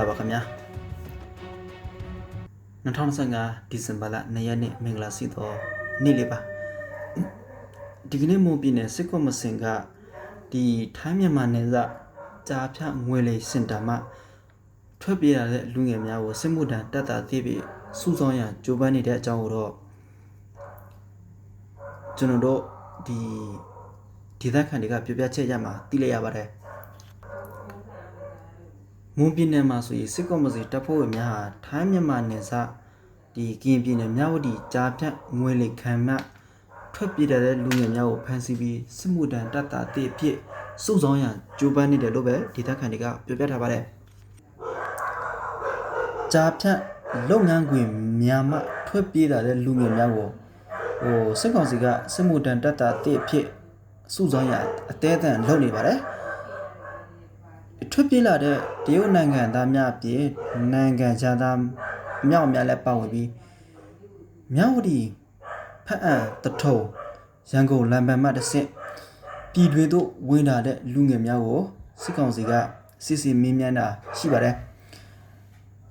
လာပါခင်ဗျာ2025ဒီဇင်ဘာလ2ရက်နေ့မင်္ဂလာရှိသောနေ့လေးပါဒီကနေ့မွန်ပြည်နယ်စစ်ကောမစင်ကဒီထိုင်းမြန်မာနယ်စပ်ကြာဖြတ်ငွေလေစင်တာမှာထွက်ပြေးလာတဲ့လူငယ်များကိုစစ်မှုထမ်းတပ်သားသေးပြီးစုဆောင်ရန်ကြိုးပမ်းနေတဲ့အကြောင်းကိုတော့ကျွန်တော်တို့ဒီဒေသခံတွေကပြောပြချက်ရမှာသိလိုက်ရပါတယ် မွန်ပြည်နယ်မှာဆိုရင်စစ်ကော်မစီတပ်ဖွဲ့ဝင်များဟာထိုင်းမြန်မာနယ်စပ်ဒီကရင်ပြည်နယ်မြဝတီကြားဖြတ်ငွေလိခံမှထွက်ပြေးတဲ့လူငယ်များကိုဖမ်းဆီးပြီးစစ်မှုထမ်းတပ်သားတေအဖြစ်စုဆောင်ရန်ကြိုးပမ်းနေတယ်လို့ပဲဒေသခံတွေကပြောပြထားပါတယ်။ကြားဖြတ်လုပ်ငန်းခွင်များမှထွက်ပြေးလာတဲ့လူငယ်များကိုဟိုစစ်ကောင်စီကစစ်မှုထမ်းတပ်သားတေအဖြစ်စုဆောင်ရန်အသေးအံလုပ်နေပါတယ်။ ထွက်ပြေးလာတဲ့တရုတ်နိုင်ငံသားများအပြင်နိုင်ငံခြားသားမြောက်များလည်းပါဝင်ပြီးမြောက်ဝတီဖက်အံတထုံရန်ကုန်လမ်းပန်းမှတစ်ဆင့်ပြည်တွင်သို့ဝင်လာတဲ့လူငယ်များကိုစစ်ကောင်စီကစစ်စစ်မင်းမြန်းတာရှိပါတယ်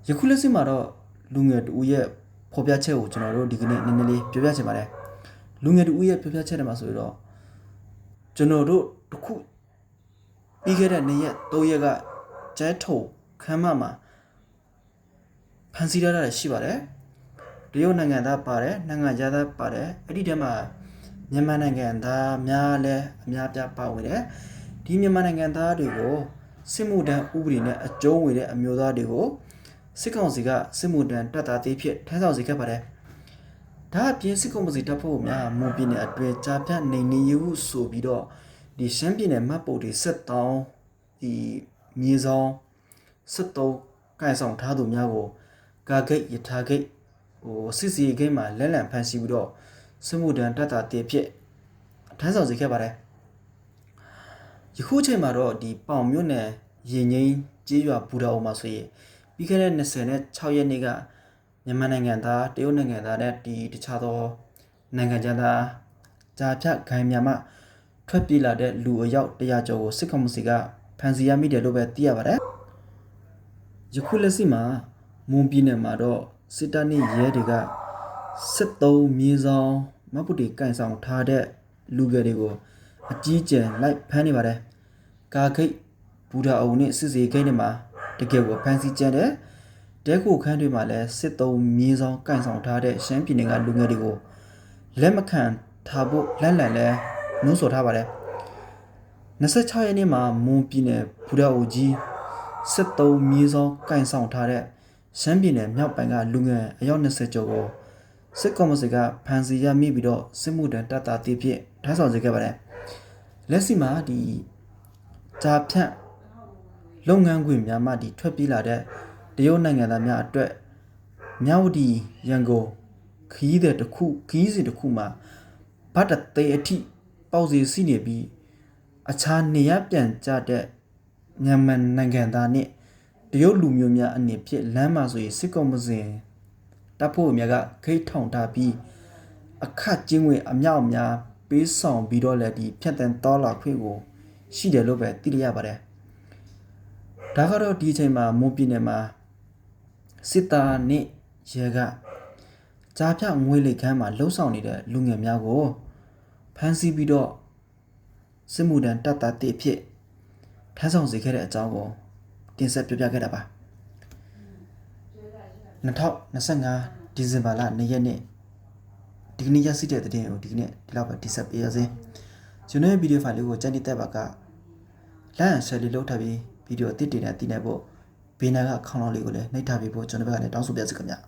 ယခုလက်ရှိမှာတော့လူငယ်တူရဲ့ဖော်ပြချက်ကိုကျွန်တော်တို့ဒီကနေ့နည်းနည်းလေးပြောပြချင်ပါတယ်လူငယ်တူရဲ့ဖော်ပြချက်တွေမှာဆိုတော့ကျွန်တော်တို့တစ်ခု ပြီးခဲ့တဲ့နေ့ရက်၃ရက်ကကျဲထုံခမ်းမမှာဖန်စီရတာရှိပါတယ်တရုတ်နိုင်ငံသားပါတယ်နိုင်ငံခြားသားပါတယ်အဲ့ဒီထဲမှာမြန်မာနိုင်ငံသားများလည်းအများပြားပါဝင်တယ်ဒီမြန်မာနိုင်ငံသားတွေကိုစစ်မှုထမ်းဥပဒေနဲ့အကျုံးဝင်တဲ့အမျိုးသားတွေကိုစစ်ကောင်စီကစစ်မှုထမ်းတပ်သားသေးဖြစ်ထမ်းဆောင်စေခဲ့ပါတယ်ဒါအပြင်စစ်ကောင်စီတပ်ဖွဲ့များမွန်ပြည်နယ်အတွင်းကြားဖြတ်နေနေရဟုဆိုပြီးတော့ ဒီရှမ်းပြည်နယ်မတ်ပုတ်တွေစစ်တောင်းဒီမြေဆောင်စစ်တုံးကန်ဆောင်ထားသူများကိုကာဂိတ်ယထာဂိတ်ဟိုစစ်စီဂိတ်မှာလက်လံဖမ်းဆီးပြီးတော့စစ်မှုထမ်းတပ်သားတေဖြစ်ထမ်းဆောင်စေခဲ့ပါတယ်ယခုချိန်မှာတော့ဒီပေါင်မြို့နယ်ရင်ငိမ့်ကြေးရွာဘူတာအုံမှာဆိုရင်ပြီးခဲ့တဲ့26ရက်နေ့ကမြန်မာနိုင်ငံသားတရုတ်နိုင်ငံသားနဲ့ဒီတခြားသောနိုင်ငံခြားသားဂျာဖြတ်ခိုင်မြမ ထွက်ပြေးလာတဲ့လူအယောက်100ကျော်ကိုစစ်ကောင်စီကဖမ်းဆီးရမိတယ်လို့ပဲသိရပါတယ်။ယခုလက်ရှိမှာမွန်ပြည်နယ်မှာတော့စစ်တပ်နဲ့ရဲတွေကစစ်သုံးမြေဆောင်မပုတ်တီကန်ဆောင်ထားတဲ့လူငယ်တွေကိုအကြီးကျယ်လိုက်ဖမ်းနေပါတယ်။ကာခိတ်ဘူဒါအုံနဲ့စစ်စေခိတ်တွေမှာတကယ်ကိုဖမ်းဆီးကြတယ်။တဲခိုခန်းတွေမှာလည်းစစ်သုံးမြေဆောင်ကန်ဆောင်ထားတဲ့ရှမ်းပြည်နယ်ကလူငယ်တွေကိုလက်မခံထားဖို့လက်လံလဲ နှိုးဆော်ထားပါတယ်26ရက်နေ့မှာမွန်ပြည်နယ်ဘူဒါအိုကြီး73မြေဆောင်ကန်ဆောင်ထားတဲ့ရှမ်းပြည်နယ်မြောက်ပိုင်းကလူငယ်အယောက်20ကျော်ကိုစစ်ကောင်စီကဖမ်းဆီးရမိပြီးတော့စစ်မှုထမ်းတပ်သားတည်ဖြစ်ထမ်းဆောင်စေခဲ့ပါတယ်လက်ရှိမှာဒီဂျာဖြန့်လုပ်ငန်းခွင်များမှဒီထွက်ပြေးလာတဲ့တရုတ်နိုင်ငံသားများအတွက်မြဝတီရန်ကုန်ခီးတဲ့တစ်ခုခီးစီတစ်ခုမှာဗတ်တသေးအထိ ပေါက်စီစီနေပြီးအခြားနေရပြန်ကြတဲ့မြန်မာနိုင်ငံသားနဲ့တရုတ်လူမျိုးများအနေဖြင့်လမ်းမှာဆိုရင်စစ်ကောင်မစင်တပ်ဖို့များကခိတ်ထောင်ထားပြီးအခကျင်းဝင်အမြောက်အများပေးဆောင်ပြီးတော့လည်းဒီဖြတ်တန်းတော်လာခွင့်ကိုရှိတယ်လို့ပဲသိရပါတယ်ဒါကတော့ဒီအချိန်မှာမွန်ပြည်နယ်မှာစစ်သားနဲ့ရဲကကြားဖြတ်ငွေလိတ်ခမ်းမှာလှုပ်ဆောင်နေတဲ့လူငယ်များကို ဖမ်းဆီးပြီးတော့စစ်မှုထမ်းတပ်သားတစ်ဖြစ်ထမ်းဆောင်စေခဲ့တဲ့အကြောင်းကိုတင်ဆက်ပြပြခဲ့တာပါ2025ဒီဇင်ဘာလ2ရက်နေ့ဒီကနေ့ရရှိတဲ့တဲ့တင်ကိုဒီကနေ့ဒီလောက်ပဲတင်ဆက်ပေးရစေကျွန်တော်ရဲ့ဗီဒီယိုဖိုင်လေးကိုကြိုက်နေတဲ့ဘက်က like and share လေးလုပ်ထားပြီးဗီဒီယိုအသစ်တင်တဲ့တင်နေဖို့ဘေးနားကခေါင်းလောင်းလေးကိုလည်းနှိပ်ထားပြီးဖို့ကျွန်တော်ဘက်ကလည်းတောင်းဆိုပြစီခင်ဗျာ